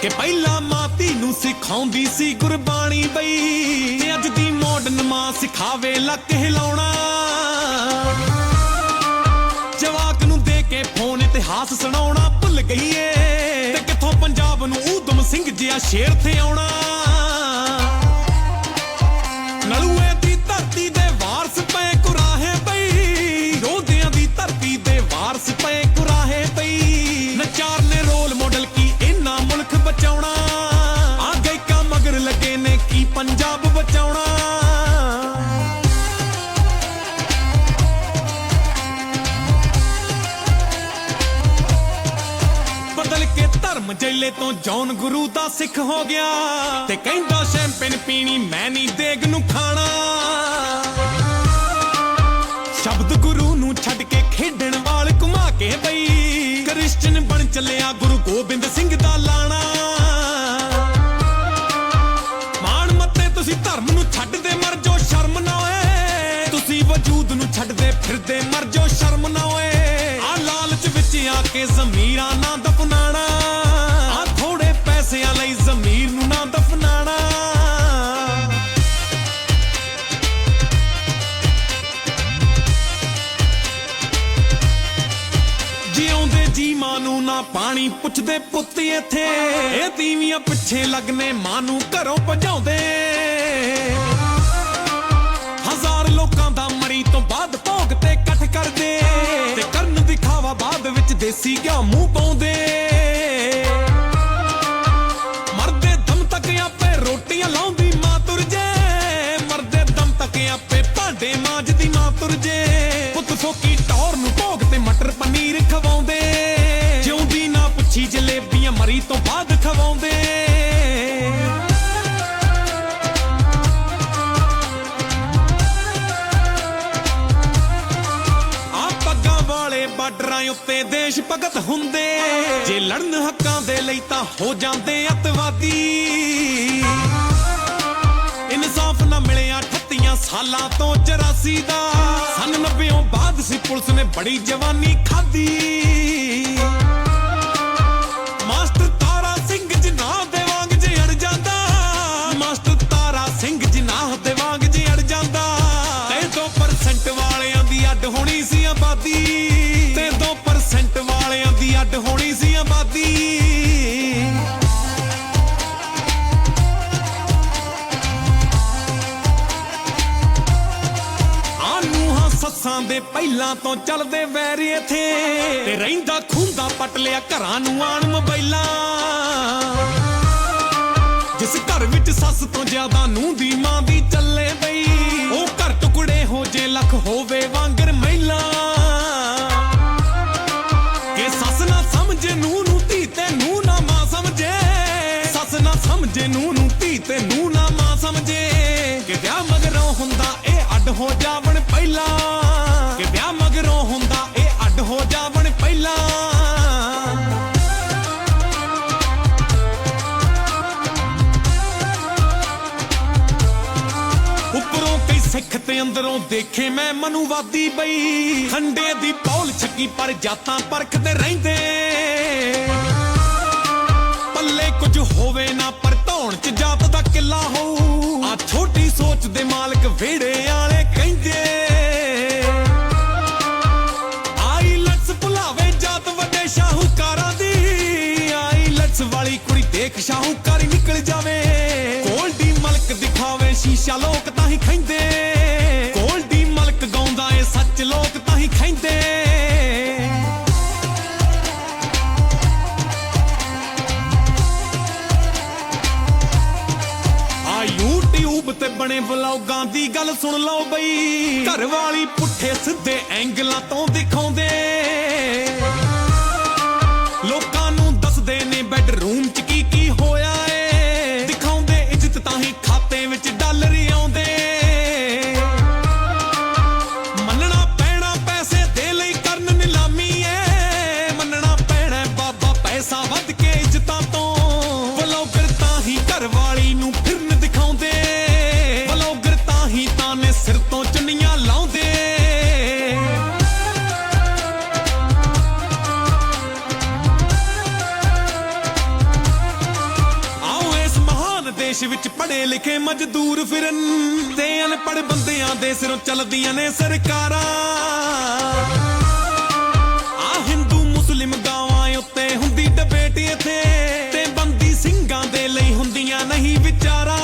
ਕਿ ਪਹਿਲਾਂ ਮਾਤੀ ਨੂੰ ਸਿਖਾਉਂਦੀ ਸੀ ਗੁਰਬਾਣੀ ਬਈ, ਤੇ ਅੱਜ ਦੀ ਮਾਡਰਨ ਮਾਂ ਸਿਖਾਵੇ ਲੱਕ ਹਿਲਾਉਣਾ। ਜਵਾਕ ਨੂੰ ਦੇ ਕੇ ਫੋਨ ਇਤਿਹਾਸ ਸੁਣਾਉਣਾ ਭੁੱਲ ਗਈ ਏ ਤੇ ਕਿੱਥੋਂ ਪੰਜਾਬ ਨੂੰ ਊਧਮ ਸਿੰਘ ਜਿਹਾ ਸ਼ੇਰ ਤੇ ਆਉਣਾ। ਨਲੂਏ ਦੀ ਧਰਤੀ ਦੇ ਵਾਰਸ ਪਏ ਕੁਰਾਹੇ ਪਈ ਯੋਧਿਆਂ ਦੀ ਧਰਤੀ ਦੇ ਵਾਰਸ ਪਏ ਧਰਮ ਜੈਲੇ ਤੋਂ ਜੌਨ ਗੁਰੂ ਦਾ ਸਿੱਖ ਹੋ ਗਿਆ। ਤੇ ਕਹਿੰਦਾ, ਸ਼ੈਂਪੇਨ ਪੀਣੀ ਮੈਂ ਨਹੀਂ ਦੇਗ ਨੂੰ ਖਾਣਾ। ਸ਼ਬਦ ਗੁਰੂ ਨੂੰ ਛੱਡ ਕੇ ਖੇਡਣ ਵਾਲ ਘੁਮਾ ਕੇ ਬਈ ਕ੍ਰਿਸਚਨ ਬਣ ਚੱਲਿਆ ਗੁਰੂ ਗੋਬਿੰਦ ਸਿੰਘ ਦਾ ਲਾਣਾ। ਮਾਣ ਮੱਤੇ ਤੁਸੀਂ ਧਰਮ ਨੂੰ ਛੱਡਦੇ ਮਰ ਜੋ ਸ਼ਰਮ ਨਾ ਓਏ ਤੁਸੀਂ ਵਜੂਦ ਨੂੰ ਛੱਡਦੇ ਫਿਰਦੇ ਮਰ ਜੋ ਸ਼ਰਮ ਨਾ ਓਏ ਆ ਲਾਲਚ ਵਿੱਚ ਆ ਕੇ ਜ਼ਮੀਰਾਂ ਨਾ ਜੀ ਮਾਂ ਨੂੰ ਨਾ ਪਾਣੀ ਪੁੱਛਦੇ ਪੁੱਤ ਇੱਥੇ। ਇਹ ਤੀਵੀਆਂ ਪਿੱਛੇ ਲੱਗਨੇ ਮਾਂ ਨੂੰ ਘਰੋਂ ਭਜਾਉਂਦੇ। ਹਜ਼ਾਰ ਲੋਕਾਂ ਦਾ ਮਰੀ ਤੋਂ ਬਾਅਦ ਭੋਗ ਤੇ ਇਕੱਠ ਕਰਦੇ। ਤੇ ਕਰਨ ਦਿਖਾਵਾ ਬਾਅਦ ਵਿੱਚ ਦੇਸੀ ਘਿਓ ਮੂੰਹ ਪਾਉਂਦੇ। ਮਰੀ ਖਵਾਉਂਦੇ। ਆ ਪੱਗਾਂ ਵਾਲੇ ਬਾਰਡਰਾਂ ਉੱਤੇ ਦੇਸ਼ ਭਗਤ ਹੁੰਦੇ। ਜੇ ਲੜਨ ਹੱਕਾਂ ਦੇ ਲਈ ਤਾਂ ਹੋ ਜਾਂਦੇ ਅਤਵਾਦੀ। ਇਨਸਾਫ ਨਾ ਮਿਲਿਆ 38 ਸਾਲਾਂ ਤੋਂ 84 ਦਾ। ਸਨ 90ੋਂ ਬਾਅਦ ਸੀ ਪੁਲਿਸ ਨੇ ਬੜੀ ਜਵਾਨੀ ਖਾਦੀ ਹਾਂ ਦੇ ਪਹਿਲਾਂ ਤੋਂ ਚੱਲਦੇ ਵੈਰ ਇਥੇ। ਤੇ ਰਹਿੰਦਾ ਖੁੰਦਾ ਪਟ ਲਿਆ ਘਰਾਂ ਨੂੰ ਆਣ ਮੋਬਾਈਲਾਂ। ਜਿਸ ਘਰ ਵਿੱਚ ਸੱਸ ਤੋਂ ਜ਼ਿਆਦਾ ਨੂੰ ਦੀ ਮਾਂ ਦੀ ਚੱਲੇ ਬਈ। ਉਹ ਘਰ ਟੁਕੜੇ ਹੋ ਜੇ ਲੱਖ ਹੋਵੇ ਵਾਂਗਰ ਮਹਿਲਾ। ਕਿ ਸੱਸ ਨਾ ਸਮਝੇ ਨੂੰ ਨੂੰ ਧੀ ਤੇ ਨੂੰ ਨਾ ਮਾਂ ਸਮਝੇ। ਸੱਸ ਨਾ ਸਮਝੇ ਨੂੰ ਨੂੰ ਧੀ ਤੇ ਨੂੰ ਨਾ ਮਾਂ ਸਮਝੇ। ਕਿ ਵਿਆਹ ਮਗਰੋਂ ਹੁੰਦਾ ਇਹ ਅੱਡ ਹੋ ਜਾਵਣ ਪਹਿਲਾਂ। ਅੰਦਰੋਂ ਦੇਖੇ ਮੈਂ ਮਨੂਵਾਦੀ ਬਈ। ਖੰਡੇ ਦੀ ਪੌਲ ਛੱਕੀ ਪਰ ਜਾਤਾਂ ਪਰਖਦੇ ਰਹਿੰਦੇ। ਪੱਲੇ ਕੁਝ ਹੋਵੇ ਨਾ ਪਰ ਧੌਣ ਚ ਜਾਤ ਦਾ ਕਿੱਲਾ ਹੋਊ ਆ ਛੋਟੀ ਸੋਚ ਦੇ ਮਾਲਕ ਵਿਹੜੇ ਵਾਲੇ ਕਹਿੰਦੇ। ਆਈ ਲੱਛ ਭੁਲਾਵੇ ਜਾਤ ਵੱਡੇ ਸ਼ਾਹੂਕਾਰਾਂ ਦੀ। ਆਈ ਲੱਛ ਵਾਲੀ ਕੁੜੀ ਦੇਖ ਸ਼ਾਹੂਕਾਰੀ ਨਿਕਲ ਜਾਵੇ। ਗੋਲਡੀ ਮਲਕ ਦਿਖਾਵੇ ਸ਼ੀਸ਼ਾ ਲੋ ਵਲੌਗਾਂ ਦੀ ਗੱਲ ਸੁਣ ਲਓ ਬਈ। ਘਰ ਵਾਲੀ ਪੁੱਠੇ ਸਿੱਧੇ ਐਂਗਲਾਂ ਤੋਂ ਦੇਸ਼ ਵਿੱਚ ਪੜੇ ਲਿਖੇ ਮਜ਼ਦੂਰ ਫਿਰਨ। ਤੇ ਅਨਪੜ੍ਹ ਬੰਦਿਆਂ ਦੇ ਸਿਰੋਂ ਚੱਲਦੀਆਂ ਨੇ ਸਰਕਾਰਾਂ। ਆ ਹਿੰਦੂ ਮੁਸਲਿਮ ਗਾਵਾਂ ਉੱਤੇ ਹੁੰਦੀ ਡਿਬੇਟ ਇੱਥੇ। ਤੇ ਬੰਦੀ ਸਿੰਘਾਂ ਦੇ ਲਈ ਹੁੰਦੀਆਂ ਨਹੀਂ ਵਿਚਾਰਾਂ।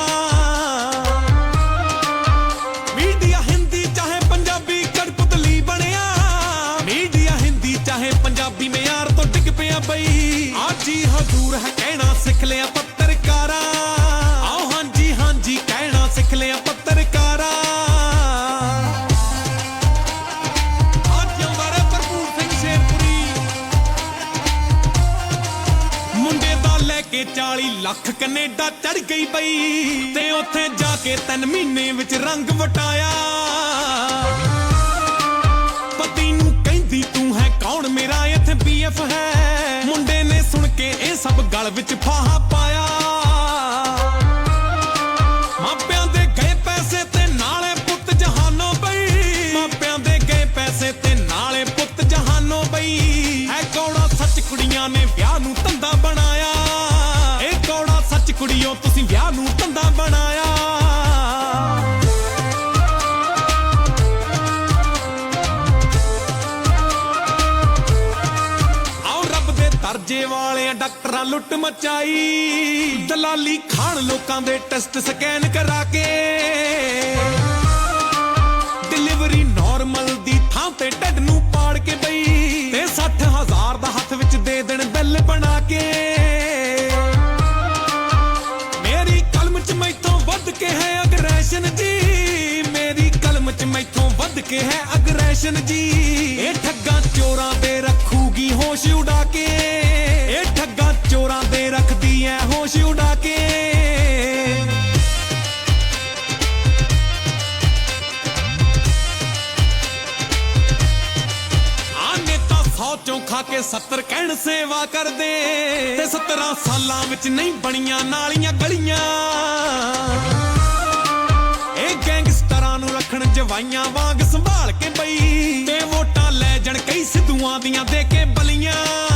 ਮੀਡੀਆ ਹਿੰਦੀ ਚਾਹੇ ਪੰਜਾਬੀ ਕੜਪਤਲੀ ਬਣਿਆ। ਮੀਡੀਆ ਹਿੰਦੀ ਚਾਹੇ ਪੰਜਾਬੀ ਮਿਆਰ ਤੋਂ ਡਿੱਗ ਪਿਆ ਬਈ। ਆਜੀ ਹਜ਼ੂਰ ਹੈ ਕਹਿਣਾ ਸਿੱਖ ਲਿਆ 40 ਲੱਖ ਕੈਨੇਡਾ ਚੜ ਗਈ ਬਈ। ਤੇ ਉੱਥੇ ਜਾ ਕੇ ਤਿੰਨ ਮਹੀਨੇ ਵਿੱਚ ਰੰਗ ਵਟਾਇਆ। ਪਤੀ ਨੂੰ ਕਹਿੰਦੀ, ਤੂੰ ਹੈ ਕੌਣ? ਮੇਰਾ ਇੱਥੇ ਬੀਐਫ ਹੈ। ਮੁੰਡੇ ਨੇ ਸੁਣ ਕੇ ਇਹ ਸਭ ਗਲ ਵਿੱਚ ਫਾਹਾ ਦੇ ਵਾਲਿਆਂ ਡਾਕਟਰਾਂ ਲੁੱਟ ਮਚਾਈ। ਦਲਾਲੀ ਖਾਣ ਲੋਕਾਂ ਦੇ ਟੈਸਟ ਸਕੈਨ ਕਰਾ ਕੇ। ਡਿਲੀਵਰੀ ਨਾਰਮਲ ਦੀ ਥਾਂ ਤੇ ਢੱਡ ਨੂੰ ਪਾੜ ਕੇ ਬਈ। ਤੇ 60000 ਦਾ ਹੱਥ ਵਿੱਚ ਦੇ ਦੇਣ ਬਿੱਲ ਬਣਾ ਕੇ। ਮੇਰੀ ਕਲਮ ਚ ਮੈਥੋਂ ਵੱਧ ਕੇ ਹੈ ਅਗਰੈਸ਼ਨ ਜੀ। ਮੇਰੀ ਕਲਮ ਚ ਮੈਥੋਂ ਵੱਧ ਕੇ ਹੈ ਅਗਰੈਸ਼ਨ ਜੀ। ਇਹ ਠੱਗਾਂ ਚੋਰਾਂ ਦੇ ਰੱਖੂਗੀ ਹੋਸ਼ ਉਡਾ ਕੇ। ਇਹ ਠੱਗਾਂ ਚੋਰਾਂ ਦੇ ਰੱਖਦੀ ਐ, ਹੋਸ਼ ਉਡਾ ਕੇ। ਆ ਚੋਂ ਖਾ ਕੇ 70 ਕਹਿਣ ਸੇਵਾ ਕਰਦੇ, ਤੇ 17 ਸਾਲਾਂ ਵਿੱਚ ਨਹੀਂ ਬਣੀਆਂ ਨਾਲੀਆਂ ਗਲੀਆਂ। ਇਹ ਗੈਂਗਸਟਰਾਂ ਨੂੰ ਰੱਖਣ ਜਵਾਈਆਂ ਵਾਂਗ ਸੰਭਾਲ ਕੇ ਬਈ, ਤੇ ਵੋਟਾਂ ਲੈ ਜਾਣ ਕਈ ਸਿੱਧੂਆਂ ਦੀਆਂ ਦੇ ਕੇ ਬਲੀਆਂ।